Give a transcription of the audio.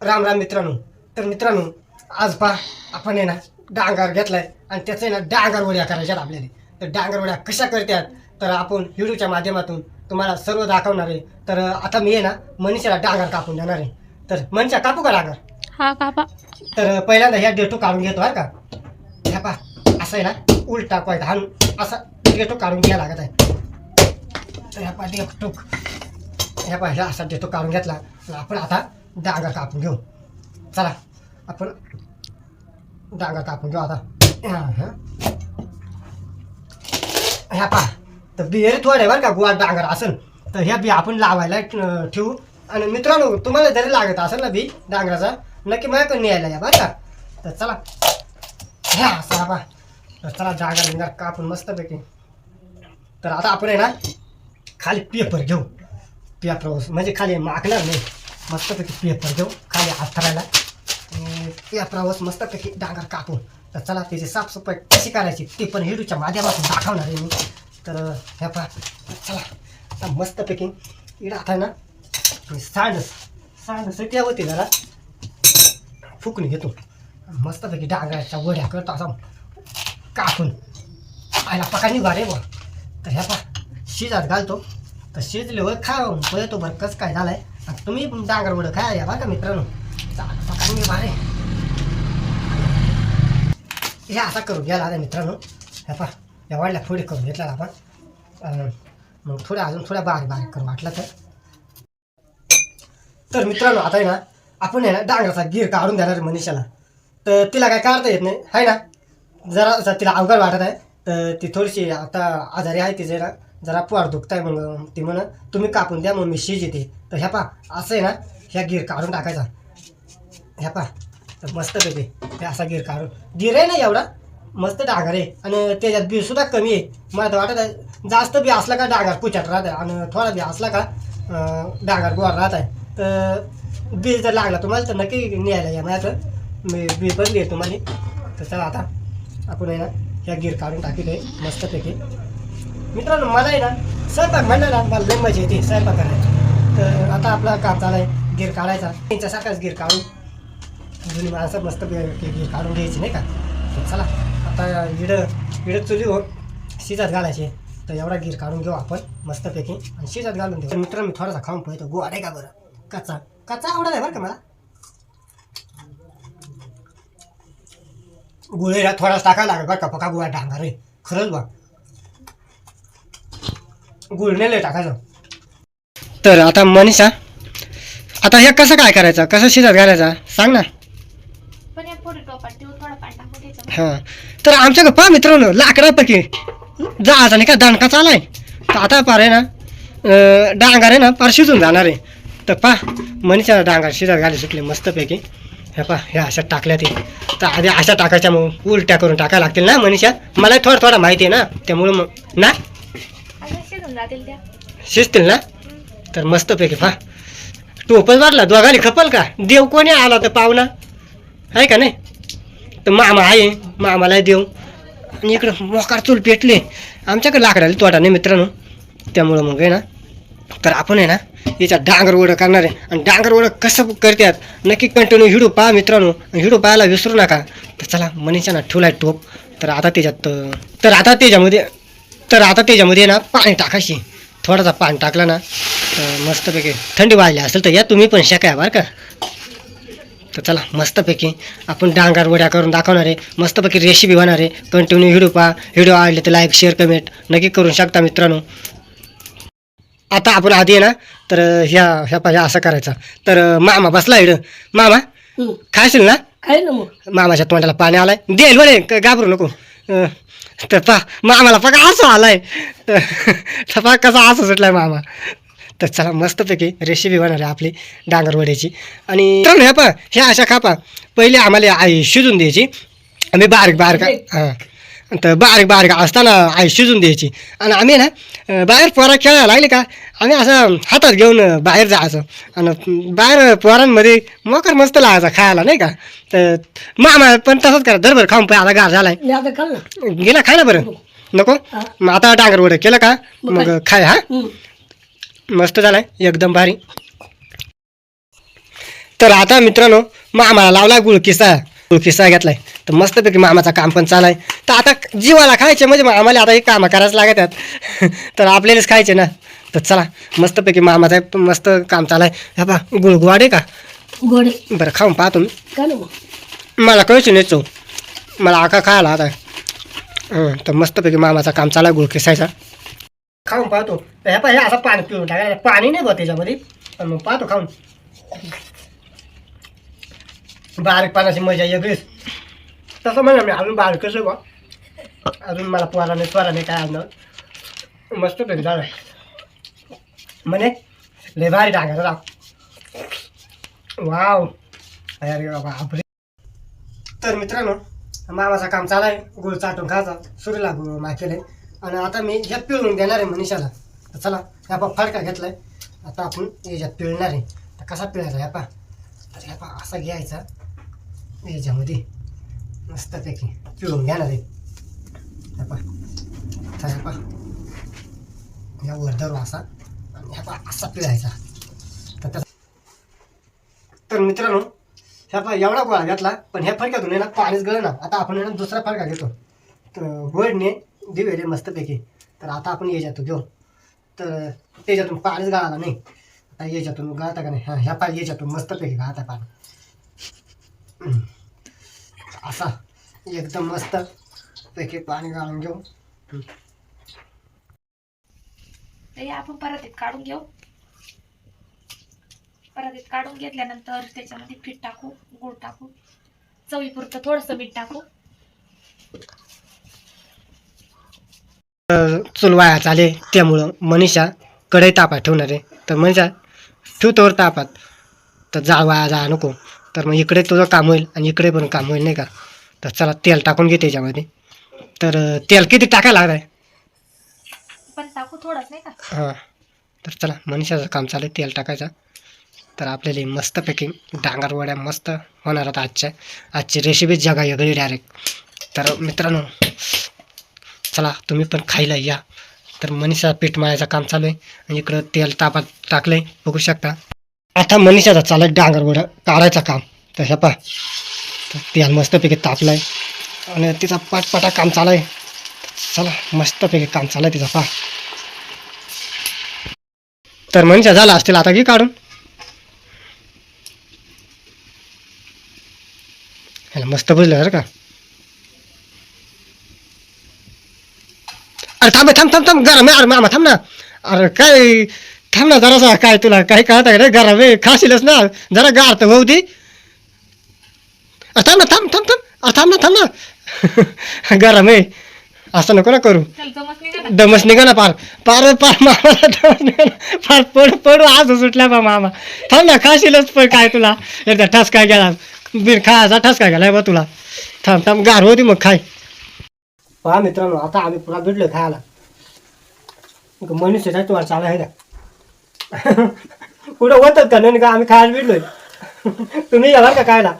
राम राम मित्रांनो. तर मित्रांनो आज पहा आपण आहे ना डांगर घेतलाय आणि त्याचं आहे ना डांगर वड्या करायच्यात आपल्याला. तर डांगर वड्या कशा करतात तर आपण व्हिडिओच्या माध्यमातून तुम्हाला सर्व दाखवणार आहे. तर आता मी आहे ना मनीषाला डांगर कापून देणार आहे. तर मनीषा कापू का डांगर? हा कापा. तर पहिल्यांदा ह्या डेटो काढून घेतो बरं का. ह्या पा असं आहे ना उलटा पाय हाणून असा डेटो काढून घ्यायला लागत आहे. तर ह्या पा डेटो. ह्या पा ह्या असा डेटो काढून घेतला. आपण आता डांगर कापून घेऊ. चला आपण डांगर कापून घेऊ आता. ह्या पा तर बिहेर थोडे बरं का गुवार डांगर असेल. तर ह्या बी आपण लावायला ठेवू. आणि मित्रांनो तुम्हाला जरी लागत असेल ना बी डांगराचा नक्की माझ्याकडे न्यायला या बरं का. तर चला. ह्या असा बा तर चला डांगर बिंगर कापून मस्तपैकी. तर आता आपण आहे ना खाली पेपर घेऊ. पेपर म्हणजे खाली माकणार नाही. मस्तपैकी पेपर देऊ खाली हात धरायला. पेपरावर मस्तपैकी डांगर कापून. तर चला त्याची साफसफाई कशी करायची ते पण हिडूच्या माध्यमातून दाखवणार आहे मी. तर ह्या पहा. चला आता मस्तपैकी इडा आता ना सांडस सांडस त्या सुट्या होती जरा. फुकून घेतो. मस्तपैकी डांगराच्या वड्या करतो असा कापून. आयला पका निघा रे बा तर ह्या पा शिजात घालतो. तर शिजल्यावर खाऊन तो बरं कसं काय झालं आहे तुम्ही डांगर वडं खाया या बघा का मित्रांनो? चालेल पका हे असा करून घ्यायला आता मित्रांनो. ह्या पा या वाढल्या थोडी करून घेतला आपण. मग थोड्या अजून थोड्या बारीक बारीक करून वाटलं तर. तर मित्रांनो आता आहे ना आपण आहे ना डांगराचा गिर काढून देणार मनीषाला. तर तिला काय काढता येत नाही आहे ना? जरा तिला अवघड वाटत आहे. तर ती थोडीशी आता आजारी आहे तिचे ना. जरा पोर दुखत आहे मग ती म्हण तुम्ही कापून द्या मग मी शिज येते. तर ह्या पा असं आहे ना ह्या गिर काढून टाकायचा. ह्या पा तर मस्त पैकी हे असा गिर काढून. गिर आहे ना एवढा? मस्त डांगर आहे. आणि त्याच्यात बी सुद्धा कमी आहे. मला तर वाटत आहे जास्त बी असला का डांगर पुचाट राहत आहे. आणि थोडा बी असला का डागर डांगर गोर राहत आहे. तर बी जर लागला तुम्हाला तर नक्की न्यायला या. माझ्या मी बी पण लिहितो तुम्हाला. तर चला आता आपण आहे ना ह्या गिर काढून टाकीत आहे मस्तपैकी मित्रांनो मला आहे ना स्वयंपाक म्हणलं ना मला लय मजा येते स्वयंपाक करायचा. तर आता आपला काम चालाय गिर काढायचा. त्यांच्यासारखाच गिर काढून जुनी माणसं मस्त गिर काढून घ्यायची नाही का? तर चला आता इडं इडं चुली हो शिजात घालायचे. तर एवढा गिर काढून घेऊ आपण मस्तपैकी आणि शिजात घालून देऊ. मित्र मित्रांनो मी थोडासा खाऊन पाहतो. गोवा आहे का बरं? कच्चा. कच्चा आवडत आहे बरं का मला? गुळेला थोडासा टाकायला लागेल बरं का पका गुळा डांगार आहे खरंच बा. गुळ नाही लय टाकायचं. तर आता मनीषा आता हे कसं काय करायचं? कसं शिजत घालायचा? सांग ना. पण या पुढे टोपात ठेवू थोडा पाणी टाकू त्याच्यात हां. तर आमच्याकडे पहा मित्रांनो लाकडापैकी जहाजा नाही का दणका चालाय. तर आता पार आहे ना अं, डांगार आहे ना पार शिजून जाणार आहे. तर पा मनीषा डांगार शिजत घाली सुटली मस्तपैकी. हे पा ह्या अशा टाकल्या ते. तर आधी अशा टाकायच्या मग उलट्या करून टाकायला लागतील ना मनीषा? मला थोडं थोडं माहिती आहे ना त्यामुळं मग ना? शिजून जातील त्या. शिजतील ना? तर मस्तपैकी फा टोपच भरला दोघांनी खपल का? देव कोणी आला तर पाहुणा? आहे का नाही? तर मामा आहे मामालाही देव. आणि इकडं मोकार चूल पेटले. आमच्याकडे लाकडाला तोटा नाही मित्रांनो. त्यामुळं मग आहे ना? तर आपण आहे ना याच्या डांगर वडं करणार आहे. आणि डांगर वडं कसं करतात नक्की कंटिन्यू हिडू पहा मित्रांनो. हिडू पाहायला विसरू नका. तर चला मनीषानं ठेवलाय टोप. तर आता त्याच्यात तर आता त्याच्यामध्ये तर आता त्याच्यामध्ये ना पाणी टाकायची. थोडासा पाणी टाकला ना तर मस्तपैकी थंडी वाजली असेल तर या तुम्ही पण शेकाय बरं का. तर चला मस्तपैकी आपण डांगर वड्या करून दाखवणार आहे. मस्तपैकी रेसिपी होणार आहे. कंटिन्यू व्हिडिओ पहा. व्हिडिओ आवडले तर लाईक शेअर कमेंट नक्की करू शकता मित्रांनो. आता आपण आधी आहे ना तर ह्या ह्या पा ह्या असं करायचं. तर मामा बसला इकडं मामा खाशील ना? ना मग. मामाच्या तोंडाला पाणी आलाय. देईल बरे घाबरू नको. अं, तर पा मामाला पका असं आलाय. तर पा कसा असं सुटलाय मामा. तर चला मस्तपैकी रेसिपी आहे आपली डांगरवड्याची आणि ह्या पा ह्या अशा खापा पहिले आम्हाला आई शिजून द्यायची. आम्ही बारीक बारीक हां. तर बारीक बारीक असताना आई शिजून द्यायची. आणि आम्ही ना बाहेर पोरा खेळायला लागले का आम्ही असं हातात घेऊन बाहेर जायचं. आणि बाहेर पोरांमध्ये मोकर मस्त लागायचा खायला नाही का? तर मामा पण तसंच करा दरबर खाऊन पाय आता गार झालाय. गेला खा ना बरं. नको. मग आता डांगर वडं केलं का मग? खाय हा. मस्त झालाय एकदम भारी. तर आता मित्रांनो मामाला लावला गुळकिसा गुळकिसा घेतलाय. तर मस्तपैकी मामाचं काम पण चालाय तर आता जीवाला खायचे म्हणजे आम्हाला आता हे कामं करायच लागत आहेत. तर आपल्यालाच खायचे ना. तर चला मस्तपैकी मामाचं आहे, मस्त काम चालाय हे बा गुळगुवाडे का? गोडे. बरं खाऊन पाहतो मी का नको? मला कळची नाही चव. मला आका खायला आता. हं, तर मस्तपैकी मामाचा काम चालाय गुळ किसायचा खाऊन पाहतो. तर ह्या पाय असं पाणी पिऊन टाकायला पाणी नाही बघ त्याच्यामध्ये. पण मग पाहतो खाऊन. बारीक पाण्याची मजा वेगळीच. तसं म्हणा मी अजून बारीक कसं बा अजून मला पोहायला नाही पोहायला नाही काय आणणार. मस्त पैकी झालं. म्हणे लय भारी टाकायचं राव वाव. अरे बापरे. तर मित्रांनो मामाचं काम चालाय गुळ चाटून खायचा. सुरीला गुळ मा केलंय. आणि आता मी ह्यात पिळून देणार आहे मनीषाला. तर चला ह्या पा फडका घेतलाय. आता आपण याच्यात पिळणार आहे तर कसा पिळायचा ह्या पा? तर ह्या पा असा घ्यायचा. याच्यामध्ये मस्तपैकी पिळून घेणार आहे. ह्या पहा तर ह्या पा ह्या असा आणि ह्या पा असा पिळायचा तर त्याचा तर मित्रांनो ह्या पा एवढा गोळा घेतला पण ह्या फडक्यातून ना पाणीच गळ ना. आता आपण ना दुसरा फडका घेतो. तर गोडने दिवेले मस्तपैकी. तर आता आपण याच्यातून घेऊ. तर त्याच्यातून पाणीच गळाला नाही. आता याच्यातून गळता का नाही? हां ह्या पाय याच्यातून मस्तपैकी गळता पाणी. असा. एकदम मस्त. पैकी पाणी गाळून घेऊ. आपण परातीत काढून घेऊ. परातीत काढून घेतल्यानंतर त्याच्यामध्ये पीठ टाकू गुळ टाकू चवीपुरतं थोडंसं मीठ टाकू. चुल वाया चाले त्यामुळं मनीषा कढई तापात ठेवणार आहे. तर मनीषा ठेवतोवर तापात. तर जा वाया जा नको. तर मग इकडे तुझं काम होईल आणि इकडे पण काम होईल नाही का? तर चला तेल टाकून घे त्याच्यामध्ये. तर तेल किती टाकायला लागत आहे पण टाकू थोडंच नाही का? हां. तर चला मनीषाचं काम चालू आहे तेल टाकायचं. तर आपल्याला मस्तपैकी डांगर वड्या मस्त होणार आहेत आजच्या. आजची रेसिपी जगा वेगळी डायरेक्ट तर मित्रांनो चला तुम्ही पण खायला या. तर मनीषा पीठ मळायचं काम चालू आहे आणि इकडं तेल तापात टाकलं आहे बघू शकता. आता मनीषाचा चालू आहे डांगर वडा काढायचं काम. तर ह्या पा तर तेल मस्तपैकी तापलं आहे आणि तिचा पाटपाटा काम चालू आहे. चला मस्तपैकी काम चालू आहे तिचा पा तर मनीषा झाला असतील आता की काढून? ह्याला मस्त बुजलं बरं का? अरे थांब थांब थांब थांब गरम आहे अरे मामा थांब ना. अरे काय थांब ना जरासा काय तुला काही कळत आहे रे? गरम आहे खाशीलच ना. जरा गार तर होऊ दे. अरे थांब ना थांब थांब थांब. अरे थांब ना थांब ना. गरम आहे असं नको ना करू. नाही दमच निघा ना पार. पार पार मामाला दमच निघा ना पार पड पडू आज सुटला बा मामा. थांब ना खाशीलच पण काय तुला. एकदा ठसका गेला. बिन खायचा ठसका गेलाय बा तुला. थांब थांब गार होती मग खाय. पहा मित्रांनो आता आम्ही पुन्हा भेटलो खायला. मनुष्य आहे तुम्हाला चाला आहे का पुढं होतच का नाही का आम्ही खायला भेटलोय. तुम्ही या बरं का खायला?